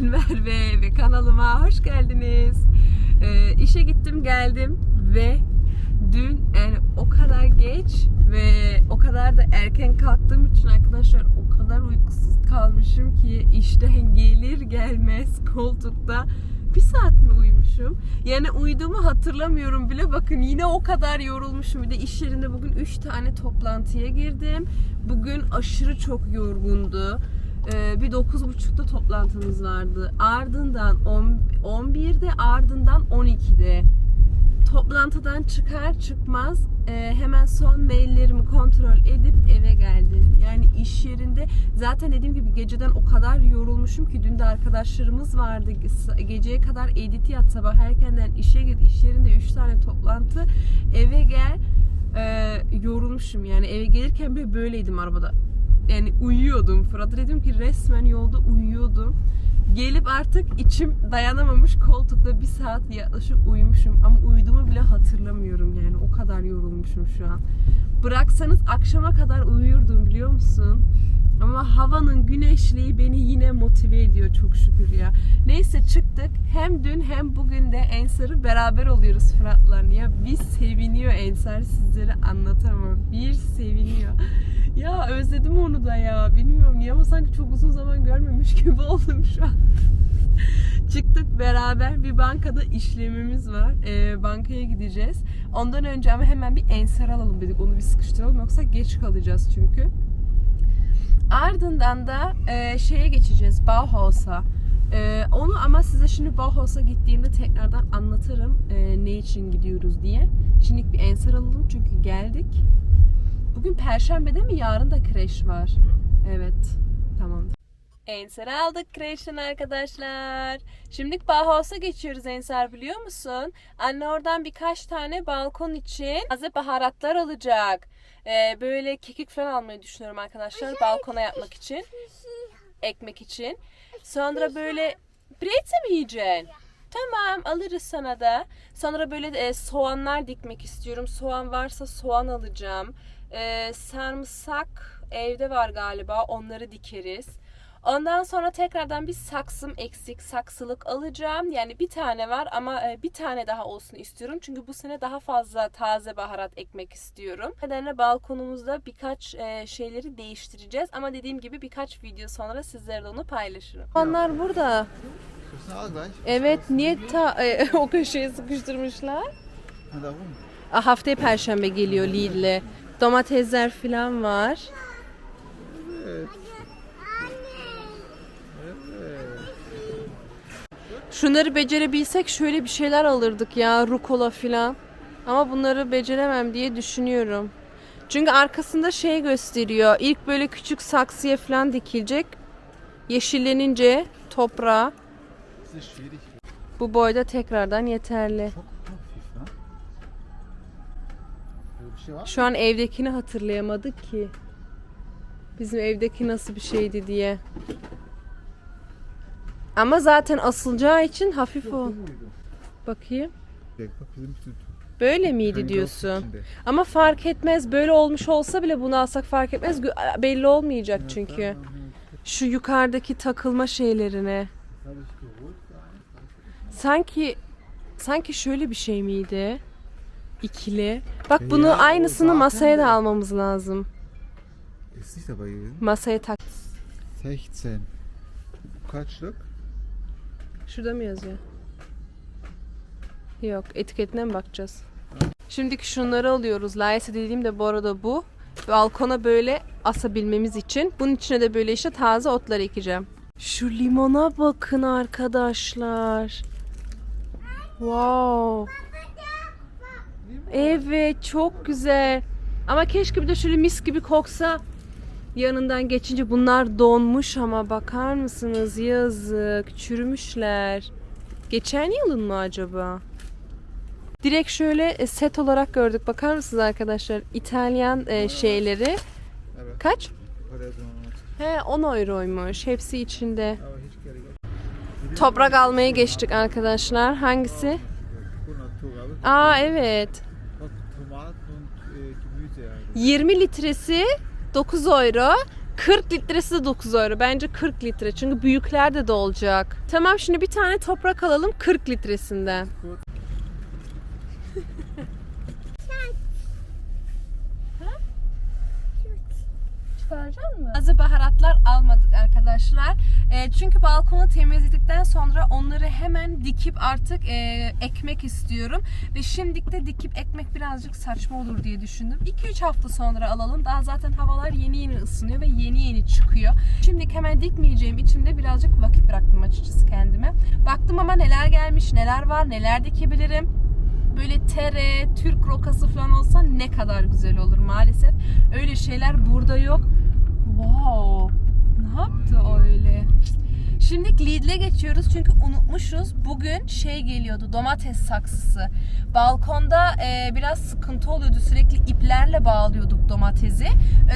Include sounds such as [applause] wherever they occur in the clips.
ben Merve ve kanalıma hoş geldiniz. Ee, işe gittim geldim ve dün yani o kadar geç ve o kadar da erken kalktığım için arkadaşlar o kadar uykusuz kalmışım ki işten gelir gelmez koltukta bir saat mi uyumuşum? Yani uyuduğumu hatırlamıyorum bile. Bakın yine o kadar yorulmuşum. Bir de iş yerinde bugün 3 tane toplantıya girdim. Bugün aşırı çok yorgundu. Ee, bir 9.30'da toplantımız vardı. Ardından 10, 11'de ardından 12'de. Toplantıdan çıkar çıkmaz e, hemen son maillerimi kontrol edip eve geldim. Yani iş yerinde zaten dediğim gibi geceden o kadar yorulmuşum ki dün de arkadaşlarımız vardı. Geceye kadar edit yat sabah erkenden işe git. iş yerinde 3 tane toplantı. Eve gel e, yorulmuşum yani eve gelirken bile böyleydim arabada. Yani uyuyordum. Fırat'a dedim ki resmen yolda uyuyordum. Gelip artık içim dayanamamış koltukta bir saat yaklaşık uyumuşum ama uyuduğumu bile hatırlamıyorum yani o kadar yorulmuşum şu an. Bıraksanız akşama kadar uyurdum biliyor musun? Ama havanın güneşliği beni yine motive ediyor çok şükür ya. Neyse çıktık. Hem dün hem bugün de Ensar'ı beraber oluyoruz Fırat'la. Ya bir seviniyor Ensar sizlere anlatamam. Bir seviniyor. Ya özledim onu da ya. Bilmiyorum niye ama sanki çok uzun zaman görmemiş gibi [laughs] oldum şu an. Çıktık beraber bir bankada işlemimiz var. Ee, bankaya gideceğiz. Ondan önce ama hemen bir ensar alalım dedik. Onu bir sıkıştıralım yoksa geç kalacağız çünkü. Ardından da e, şeye geçeceğiz Bauhaus'a. E, onu ama size şimdi Bauhaus'a gittiğimde tekrardan anlatırım e, ne için gidiyoruz diye. Şimdilik bir ensar alalım çünkü geldik. Bugün perşembe değil mi? Yarın da kreş var. Evet. Tamam. Ensar aldık kreşten arkadaşlar. Şimdilik Bauhaus'a geçiyoruz Ensar biliyor musun? Anne oradan birkaç tane balkon için taze baharatlar alacak. Ee, böyle kekik falan almayı düşünüyorum arkadaşlar balkona yapmak için. Ekmek için. Sonra böyle breze mi yiyeceksin? Tamam alırız sana da. Sonra böyle e, soğanlar dikmek istiyorum. Soğan varsa soğan alacağım. E, sarımsak evde var galiba. Onları dikeriz. Ondan sonra tekrardan bir saksım eksik saksılık alacağım. Yani bir tane var ama e, bir tane daha olsun istiyorum. Çünkü bu sene daha fazla taze baharat ekmek istiyorum. Nedenle balkonumuzda birkaç e, şeyleri değiştireceğiz. Ama dediğim gibi birkaç video sonra sizlerle onu paylaşırım. Onlar burada. Evet niye ta, e, [laughs] o köşeye sıkıştırmışlar? Haftaya perşembe geliyor Lidl'e. Domatesler falan var. Evet. Şunları becerebilsek şöyle bir şeyler alırdık ya rukola filan. Ama bunları beceremem diye düşünüyorum. Çünkü arkasında şey gösteriyor. İlk böyle küçük saksıya falan dikilecek. Yeşillenince toprağa bu boyda tekrardan yeterli. Şey? Şu an evdekini hatırlayamadık ki. Bizim evdeki nasıl bir şeydi diye. Ama zaten asılacağı için hafif o. Bakayım. Bak bizim süt. Böyle miydi diyorsun? Ama fark etmez. Böyle olmuş olsa bile bunu alsak fark etmez. Belli olmayacak çünkü. Şu yukarıdaki takılma şeylerine. Sanki sanki şöyle bir şey miydi? İkili. Bak bunu Ya, o aynısını masaya da almamız lazım. Masaya tak. 16. Kaç Stück? Şurada mı yazıyor? Yok, etiketine mi bakacağız? Şimdiki şunları alıyoruz. Layesi dediğim de bu arada bu. Balkona böyle asabilmemiz için. Bunun içine de böyle işte taze otlar ekeceğim. Şu limona bakın arkadaşlar. Wow. Evet, çok güzel. Ama keşke bir de şöyle mis gibi koksa. Yanından geçince bunlar donmuş ama bakar mısınız? Yazık, çürümüşler. Geçen yılın mı acaba? Direkt şöyle e, set olarak gördük. Bakar mısınız arkadaşlar? İtalyan e, şeyleri. Evet. Kaç? He 10 euroymuş. Hepsi içinde. Toprak almaya geçtik arkadaşlar. Hangisi? Aa evet. Bak tomat und e, Gemüse yani. 20 litresi 9 euro. 40 litresi de 9 euro. Bence 40 litre. Çünkü büyüklerde de olacak. Tamam şimdi bir tane toprak alalım 40 litresinden. Çıkaracak mı? Bazı baharatlar almadık arkadaşlar. E, çünkü balkonu temizledikten sonra onları hemen dikip artık e, ekmek istiyorum. Ve şimdilik de dikip ekmek birazcık saçma olur diye düşündüm. 2-3 hafta sonra alalım. Daha zaten havalar yeni yeni ısınıyor ve yeni yeni çıkıyor. Şimdilik hemen dikmeyeceğim için de birazcık vakit bıraktım açıkçası kendime. Baktım ama neler gelmiş, neler var, neler dikebilirim böyle tere, Türk rokası falan olsa ne kadar güzel olur maalesef. Öyle şeyler burada yok. Wow. Ne yaptı öyle? Şimdi Lidl'e geçiyoruz çünkü unutmuşuz. Bugün şey geliyordu domates saksısı. Balkonda e, biraz sıkıntı oluyordu. Sürekli iplerle bağlıyorduk domatesi.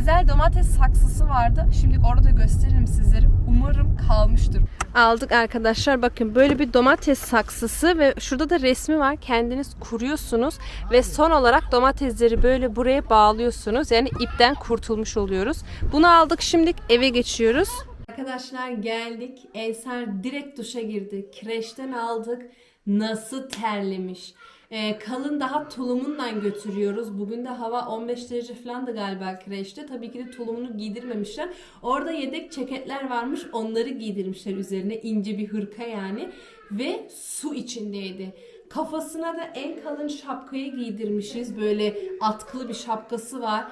Özel domates saksısı vardı. Şimdi orada gösteririm sizlere. Umarım kalmıştır. Aldık arkadaşlar. Bakın böyle bir domates saksısı ve şurada da resmi var. Kendiniz kuruyorsunuz ve son olarak domatesleri böyle buraya bağlıyorsunuz. Yani ipten kurtulmuş oluyoruz. Bunu aldık. Şimdi eve geçiyoruz. Arkadaşlar geldik. Ensar direkt duşa girdi. Kreşten aldık. Nasıl terlemiş. Ee, kalın daha tulumundan götürüyoruz. Bugün de hava 15 derece falan da galiba kreşte. Tabii ki de tulumunu giydirmemişler. Orada yedek ceketler varmış. Onları giydirmişler üzerine. ince bir hırka yani. Ve su içindeydi. Kafasına da en kalın şapkayı giydirmişiz. Böyle atkılı bir şapkası var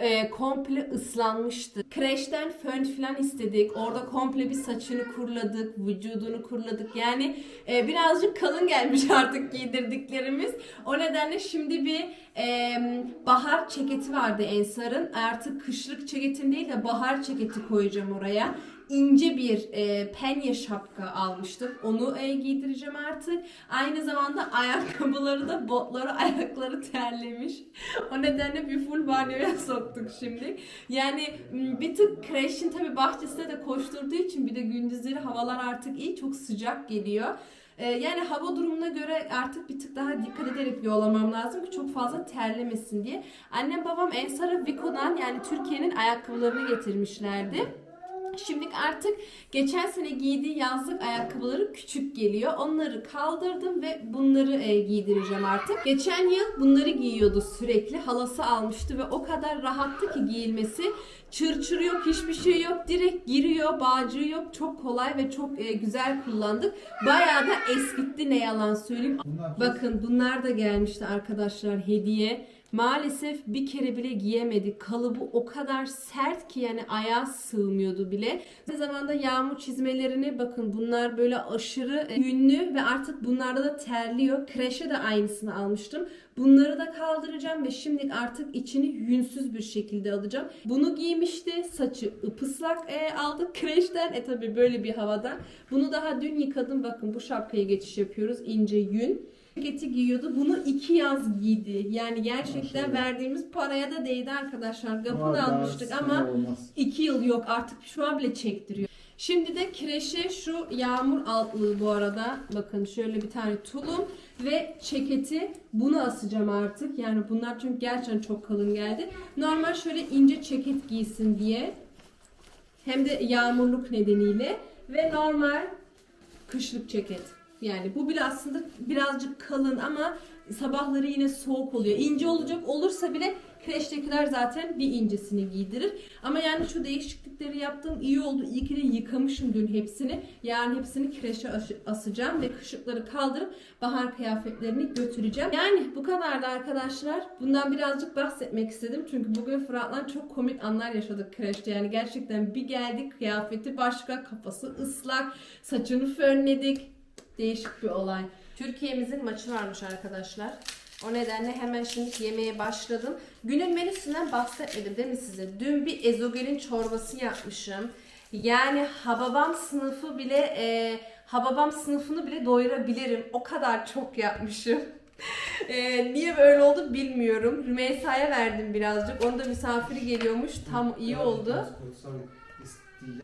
e, komple ıslanmıştı. Kreşten fön falan istedik. Orada komple bir saçını kurladık, vücudunu kurladık. Yani e, birazcık kalın gelmiş [laughs] artık giydirdiklerimiz. O nedenle şimdi bir e, bahar ceketi vardı Ensar'ın. Artık kışlık ceketim değil de bahar ceketi koyacağım oraya ince bir e, penye şapka almıştık. Onu e, giydireceğim artık. Aynı zamanda ayakkabıları da botları [laughs] ayakları terlemiş. o nedenle bir full banyoya [laughs] soktuk şimdi. Yani bir tık kreşin tabi bahçesinde de koşturduğu için bir de gündüzleri havalar artık iyi çok sıcak geliyor. E, yani hava durumuna göre artık bir tık daha dikkat ederek yollamam lazım ki çok fazla terlemesin diye. Annem babam Ensar'a Vico'dan yani Türkiye'nin ayakkabılarını getirmişlerdi. Şimdi artık geçen sene giydiği yazlık ayakkabıları küçük geliyor. Onları kaldırdım ve bunları e, giydireceğim artık. Geçen yıl bunları giyiyordu sürekli. Halası almıştı ve o kadar rahattı ki giyilmesi. Çırçır yok, hiçbir şey yok. Direkt giriyor, bağcığı yok. Çok kolay ve çok e, güzel kullandık. Bayağı da eskitti ne yalan söyleyeyim. Bunlar Bakın bunlar da gelmişti arkadaşlar hediye. Maalesef bir kere bile giyemedik. Kalıbı o kadar sert ki yani ayağa sığmıyordu bile. Aynı zamanda yağmur çizmelerini bakın bunlar böyle aşırı e, yünlü ve artık bunlarda da terliyor. Kreşe de aynısını almıştım. Bunları da kaldıracağım ve şimdi artık içini yünsüz bir şekilde alacağım. Bunu giymişti. Saçı ıpıslak e, aldık kreşten. E tabi böyle bir havada. Bunu daha dün yıkadım. Bakın bu şapkaya geçiş yapıyoruz. İnce yün ceketi giyiyordu. Bunu iki yaz giydi. Yani gerçekten Maşallah. verdiğimiz paraya da değdi arkadaşlar. Gapını daha almıştık sinir ama olmaz. iki yıl yok artık şu an bile çektiriyor. Şimdi de kireçe şu yağmur altlığı bu arada. Bakın şöyle bir tane tulum ve ceketi bunu asacağım artık. Yani bunlar çünkü gerçekten çok kalın geldi. Normal şöyle ince ceket giysin diye. Hem de yağmurluk nedeniyle ve normal kışlık ceket. Yani bu bile aslında birazcık kalın ama sabahları yine soğuk oluyor. İnce olacak olursa bile kreştekiler zaten bir incesini giydirir. Ama yani şu değişiklikleri yaptığım iyi oldu. İyi ki de yıkamışım dün hepsini. Yarın hepsini kreşe as- asacağım ve kışlıkları kaldırıp bahar kıyafetlerini götüreceğim. Yani bu kadardı arkadaşlar. Bundan birazcık bahsetmek istedim. Çünkü bugün Fırat'la çok komik anlar yaşadık kreşte. Yani gerçekten bir geldik kıyafeti başka, kafası ıslak, saçını fönledik. Değişik bir olay. Türkiye'mizin maçı varmış arkadaşlar. O nedenle hemen şimdi yemeğe başladım. Günün menüsünden bahsetmedim değil mi size? Dün bir ezogelin çorbası yapmışım. Yani Hababam sınıfı bile e, Hababam sınıfını bile doyurabilirim. O kadar çok yapmışım. E, niye böyle oldu bilmiyorum. Rümeysa'ya verdim birazcık. Onun da misafiri geliyormuş. Tam iyi oldu.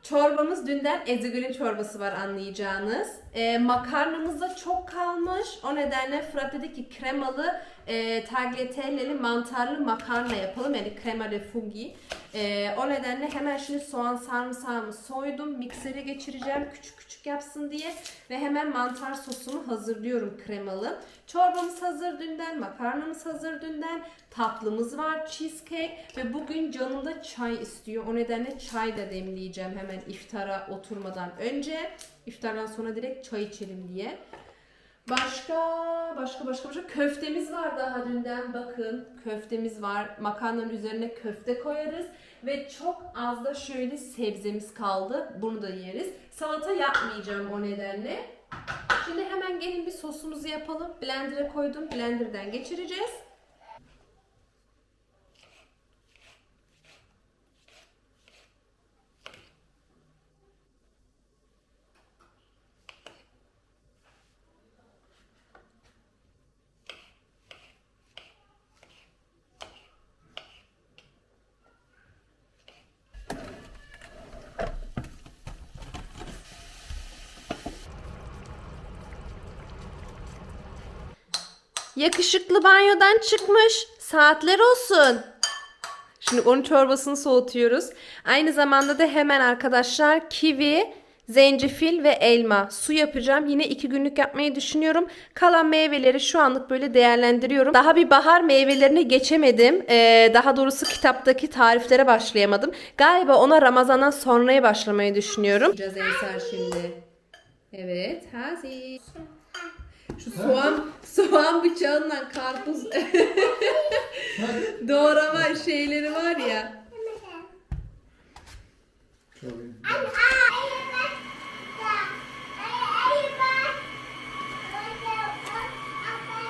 Çorbamız dünden ezigülün çorbası var anlayacağınız. Ee, makarnamız da çok kalmış. O nedenle Fırat dedi ki kremalı e, tagliatelleli mantarlı makarna yapalım. Yani crema de funghi. E, o nedenle hemen şimdi soğan sarımsağımı soydum. Miksere geçireceğim küçük küçük yapsın diye. Ve hemen mantar sosumu hazırlıyorum kremalı. Çorbamız hazır dünden, makarnamız hazır dünden. Tatlımız var, cheesecake. Ve bugün canım da çay istiyor. O nedenle çay da demleyeceğim hemen iftara oturmadan önce. İftardan sonra direkt çay içelim diye. Başka, başka, başka, başka. Köftemiz var daha dünden. Bakın köftemiz var. Makarnanın üzerine köfte koyarız. Ve çok az da şöyle sebzemiz kaldı. Bunu da yeriz. Salata yapmayacağım o nedenle. Şimdi hemen gelin bir sosumuzu yapalım. Blender'a koydum. Blender'dan geçireceğiz. Yakışıklı banyodan çıkmış. Saatler olsun. Şimdi onun çorbasını soğutuyoruz. Aynı zamanda da hemen arkadaşlar kivi, zencefil ve elma su yapacağım. Yine iki günlük yapmayı düşünüyorum. Kalan meyveleri şu anlık böyle değerlendiriyorum. Daha bir bahar meyvelerine geçemedim. Ee, daha doğrusu kitaptaki tariflere başlayamadım. Galiba ona Ramazan'dan sonraya başlamayı düşünüyorum. Şimdi. Evet, hazır. Şu soğan soğan bıçağından karpuz doğrama şeyleri var ya.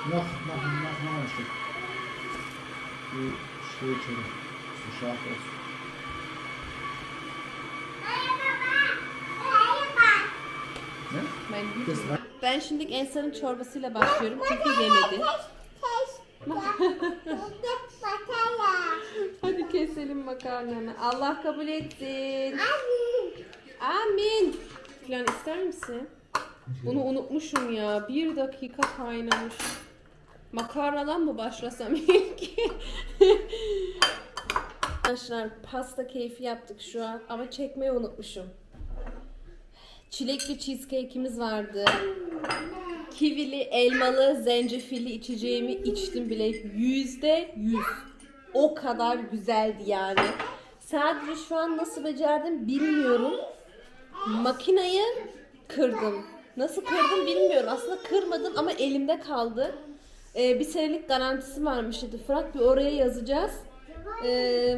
Noch, noch, noch, noch ein Stück. Die steht schon. So war Ben şimdi Ensar'ın çorbasıyla başlıyorum çünkü yemedi. [laughs] Hadi keselim makarnanı. Allah kabul etsin. Amin. Plan ister misin? Bunu unutmuşum ya. Bir dakika kaynamış. Makarnadan mı başlasam ilk? [laughs] Arkadaşlar pasta keyfi yaptık şu an ama çekmeyi unutmuşum. Çilekli cheesecake'imiz vardı. Kivili, elmalı, zencefilli içeceğimi içtim bile. Yüzde yüz. O kadar güzeldi yani. Sadece şu an nasıl becerdim bilmiyorum. Makinayı kırdım. Nasıl kırdım bilmiyorum. Aslında kırmadım ama elimde kaldı. Ee, bir senelik garantisi varmış dedi Fırat. Bir oraya yazacağız. Ee,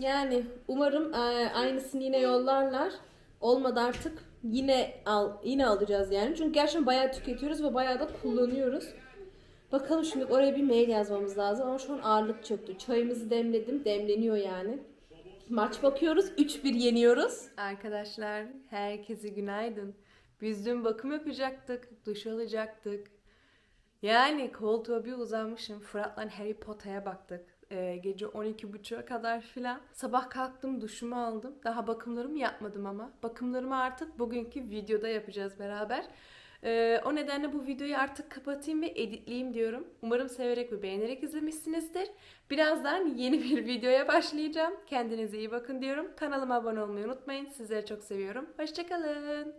yani umarım e, aynısını yine yollarlar. Olmadı artık yine al yine alacağız yani. Çünkü gerçekten bayağı tüketiyoruz ve bayağı da kullanıyoruz. Bakalım şimdi oraya bir mail yazmamız lazım ama şu an ağırlık çöktü. Çayımızı demledim. Demleniyor yani. Maç bakıyoruz. 3-1 yeniyoruz. Arkadaşlar herkese günaydın. Biz dün bakım yapacaktık. Duş alacaktık. Yani koltuğa bir uzanmışım. Fırat'la Harry Potter'a baktık. Ee, gece 12.30'a kadar filan. Sabah kalktım duşumu aldım. Daha bakımlarımı yapmadım ama. Bakımlarımı artık bugünkü videoda yapacağız beraber. Ee, o nedenle bu videoyu artık kapatayım ve editleyeyim diyorum. Umarım severek ve beğenerek izlemişsinizdir. Birazdan yeni bir videoya başlayacağım. Kendinize iyi bakın diyorum. Kanalıma abone olmayı unutmayın. Sizleri çok seviyorum. Hoşçakalın.